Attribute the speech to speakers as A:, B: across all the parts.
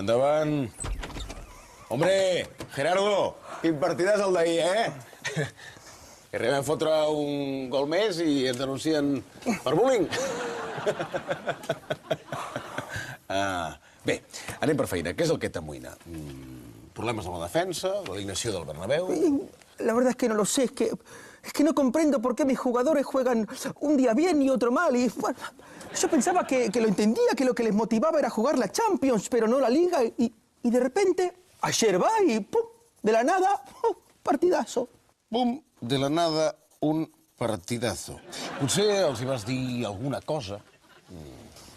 A: Endavant. Hombre, Gerardo, quin partidàs el d'ahir, eh? Que arribem a fotre un gol més i ens denuncien per bullying. Ah, bé, anem per feina. Què és el que t'amoïna? Mm, problemes amb la defensa, l'alineació del Bernabéu...
B: La verdad es que no lo sé, es que, es que no comprendo por qué mis jugadores juegan un día bien y otro mal. Y, bueno, yo pensaba que, que lo entendía, que lo que les motivaba era jugar la Champions, pero no la Liga. Y, y de repente, ayer va y ¡pum! De la nada, ¡pum! partidazo.
A: Pum, de la nada, un partidazo. Potser els hi vas dir alguna cosa.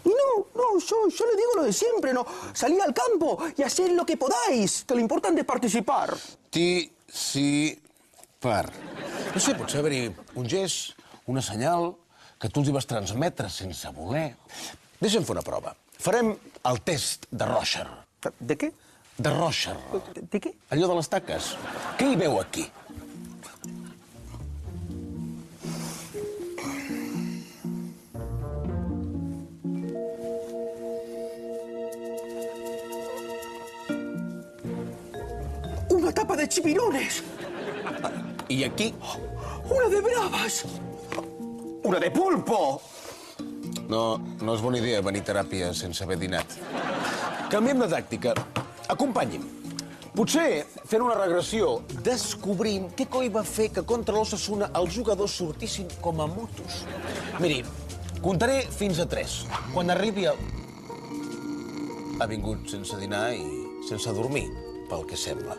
B: Y no, no, yo, yo le digo lo de siempre, no. Salí al campo y hacer lo que podáis, que lo importante es participar.
A: Ti, si, par. No sé, potser haver-hi un gest, una senyal, que tu els hi vas transmetre sense voler. Deixa'm fer una prova. Farem el test de Rocher.
B: ¿De qué?
A: De Rocher.
B: ¿De, de qué?
A: Allò de les taques. Què hi veu aquí?
B: Una tapa de chipirones,
A: I aquí?
B: una de bravas, una de pulpo.
A: No, no és bona idea venir a teràpia sense haver dinat. Canviem de tàctica. Acompanyi'm. Potser, fent una regressió, descobrim què coi va fer que contra l'Ossassuna els jugadors sortissin com a motos. Miri, comptaré fins a tres. Quan arribi el... Ha vingut sense dinar i sense dormir, pel que sembla.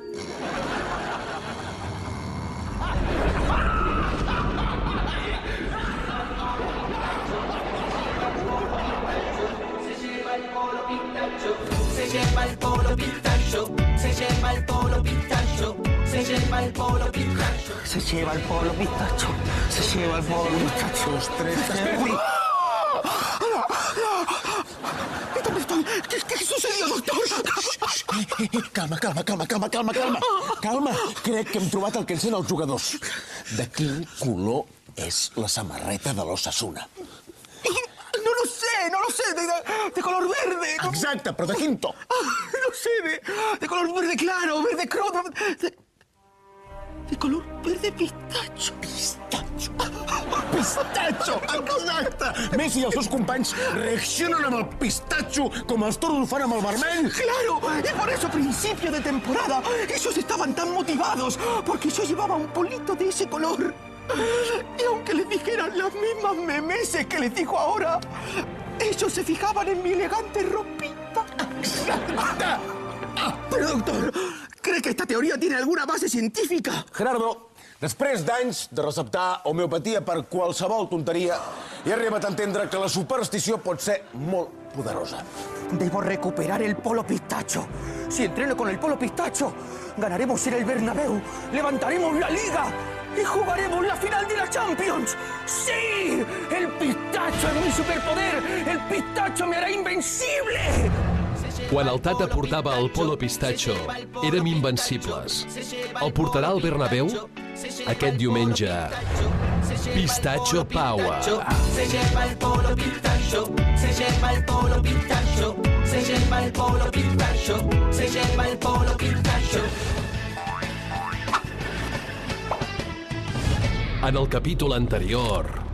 C: Se lleva el polo pistacho, se lleva el polo pistacho, se lleva el polo pistacho.
B: Se lleva el polo pistacho, se lleva el polo pistacho.
A: Dos, tres...
B: Uy. ¿Dónde estoy? ¿Qué, sucedió, doctor?
A: Calma, calma, calma, calma, calma, calma. Calma, crec que hem trobat el que encén els jugadors. De quin color és la samarreta de l'Ossassuna?
B: No lo sé, no lo sé, de, de- de color verde. No,
A: Exacte, però de quin to?
B: no sé, de, de color verde claro, verde crono. De, de color verde pistacho.
A: Pistatxo. Pistatxo, exacte. Messi i els seus companys reaccionen amb el pistatxo com els toros ho fan amb el vermell.
B: Claro, y por eso a principio de temporada ellos estaban tan motivados, porque yo llevaba un polito de ese color. Y aunque les dijeran las mismas memeses que les dijo ahora, ellos se fijaban en mi elegante ropita.
A: Exacte.
B: Pero doctor, ¿cree que esta teoría tiene alguna base científica?
A: Gerardo, després d'anys de receptar homeopatia per qualsevol tonteria, he arribat a entendre que la superstició pot ser molt poderosa.
B: Debo recuperar el polo pistacho. Si entreno con el polo pistacho, ganaremos en el Bernabéu, levantaremos la liga y jugaremos la final de la Champions. ¡Sí! El pistacho es mi superpoder. El pistacho me hará invencible.
D: Quan el Tata portava el polo pistatxo, érem invencibles. El portarà al Bernabéu aquest diumenge. Pistacho Power.
C: Se lleva el polo pistacho, se lleva el polo pistacho, se lleva el polo pistacho, se lleva el polo pistacho.
D: En el capítol anterior...